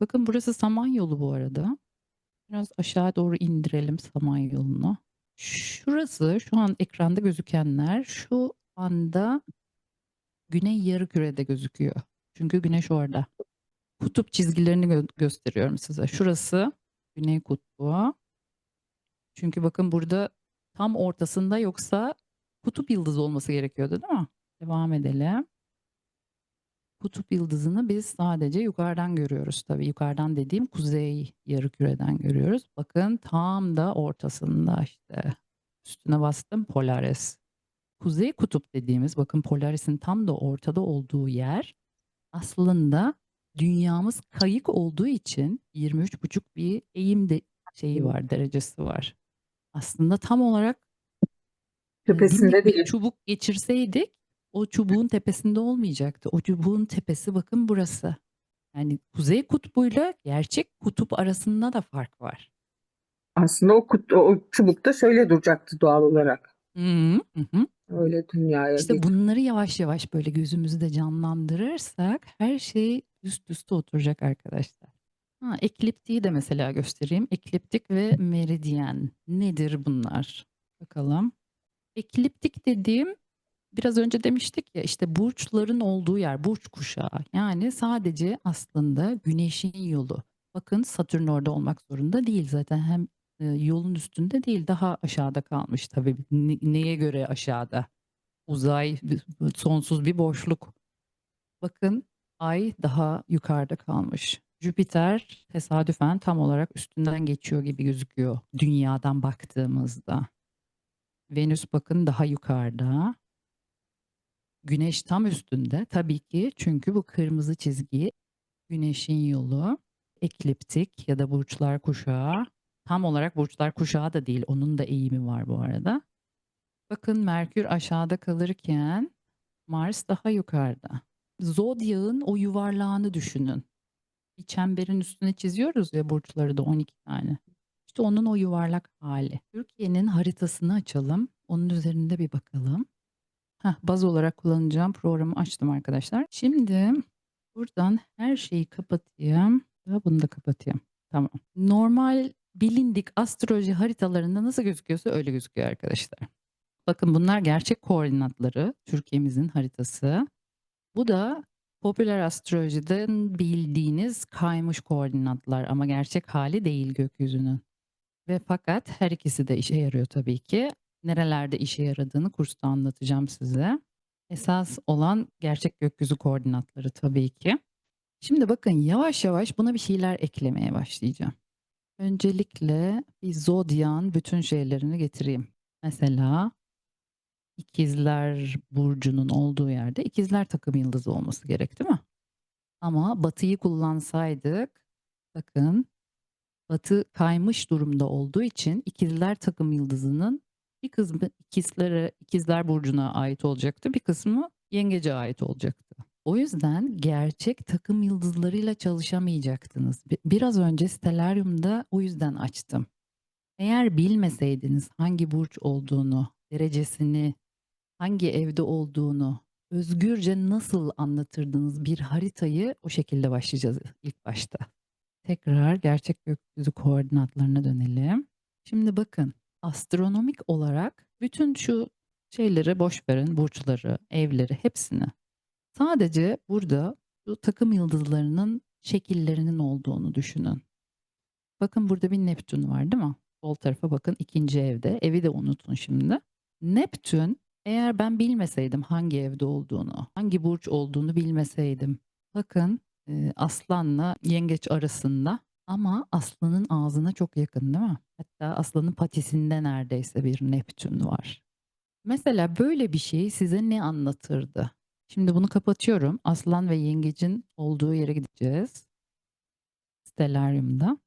Bakın burası Samanyolu bu arada. Biraz aşağı doğru indirelim Samanyolu'nu. Şurası şu an ekranda gözükenler şu anda Güney Yarımküre'de gözüküyor. Çünkü güneş orada. Kutup çizgilerini gö- gösteriyorum size. Şurası Güney Kutbu. Çünkü bakın burada tam ortasında yoksa kutup yıldızı olması gerekiyordu değil mi? Devam edelim. Kutup yıldızını biz sadece yukarıdan görüyoruz tabii. Yukarıdan dediğim kuzey yarımküreden görüyoruz. Bakın tam da ortasında işte üstüne bastım Polaris. Kuzey kutup dediğimiz bakın Polaris'in tam da ortada olduğu yer aslında dünyamız kayık olduğu için 23,5 bir eğim de şeyi var, derecesi var. Aslında tam olarak Tepesinde değil. çubuk geçirseydik o çubuğun tepesinde olmayacaktı. O çubuğun tepesi bakın burası. Yani kuzey kutbuyla gerçek kutup arasında da fark var. Aslında o, kut, o çubuk da şöyle duracaktı doğal olarak. Hı hı. Öyle dünyaya İşte geç- bunları yavaş yavaş böyle gözümüzde canlandırırsak her şey üst üste oturacak arkadaşlar. Ha, ekliptiği de mesela göstereyim. Ekliptik ve meridyen nedir bunlar? Bakalım. Ekliptik dediğim biraz önce demiştik ya işte burçların olduğu yer, burç kuşağı. Yani sadece aslında güneşin yolu. Bakın Satürn orada olmak zorunda değil zaten hem e, yolun üstünde değil daha aşağıda kalmış tabii. Ne- neye göre aşağıda? Uzay sonsuz bir boşluk. Bakın ay daha yukarıda kalmış. Jüpiter tesadüfen tam olarak üstünden geçiyor gibi gözüküyor dünyadan baktığımızda. Venüs bakın daha yukarıda. Güneş tam üstünde tabii ki çünkü bu kırmızı çizgi güneşin yolu ekliptik ya da burçlar kuşağı. Tam olarak burçlar kuşağı da değil onun da eğimi var bu arada. Bakın Merkür aşağıda kalırken Mars daha yukarıda. Zodyağın o yuvarlağını düşünün. Bir çemberin üstüne çiziyoruz ya burçları da 12 tane. İşte onun o yuvarlak hali. Türkiye'nin haritasını açalım. Onun üzerinde bir bakalım. Heh, baz olarak kullanacağım programı açtım arkadaşlar. Şimdi buradan her şeyi kapatayım. Ve bunu da kapatayım. Tamam. Normal bilindik astroloji haritalarında nasıl gözüküyorsa öyle gözüküyor arkadaşlar. Bakın bunlar gerçek koordinatları. Türkiye'mizin haritası. Bu da popüler astrolojiden bildiğiniz kaymış koordinatlar ama gerçek hali değil gökyüzünün. Ve fakat her ikisi de işe yarıyor tabii ki. Nerelerde işe yaradığını kursta anlatacağım size. Esas olan gerçek gökyüzü koordinatları tabii ki. Şimdi bakın yavaş yavaş buna bir şeyler eklemeye başlayacağım. Öncelikle bir zodyan bütün şeylerini getireyim. Mesela İkizler burcunun olduğu yerde ikizler takım yıldızı olması gerek değil mi? Ama batıyı kullansaydık bakın batı kaymış durumda olduğu için ikizler takım yıldızının bir kısmı ikizlere, ikizler burcuna ait olacaktı. Bir kısmı yengece ait olacaktı. O yüzden gerçek takım yıldızlarıyla çalışamayacaktınız. Bi- Biraz önce Stellarium'da o yüzden açtım. Eğer bilmeseydiniz hangi burç olduğunu, derecesini, hangi evde olduğunu özgürce nasıl anlatırdınız bir haritayı o şekilde başlayacağız ilk başta. Tekrar gerçek gökyüzü koordinatlarına dönelim. Şimdi bakın astronomik olarak bütün şu şeyleri boş verin, burçları, evleri hepsini. Sadece burada şu takım yıldızlarının şekillerinin olduğunu düşünün. Bakın burada bir Neptün var değil mi? Sol tarafa bakın ikinci evde. Evi de unutun şimdi. Neptün eğer ben bilmeseydim hangi evde olduğunu, hangi burç olduğunu bilmeseydim. Bakın e, aslanla yengeç arasında ama aslanın ağzına çok yakın değil mi? Hatta aslanın patisinde neredeyse bir Neptün var. Mesela böyle bir şey size ne anlatırdı? Şimdi bunu kapatıyorum. Aslan ve yengecin olduğu yere gideceğiz. Stellarium'da.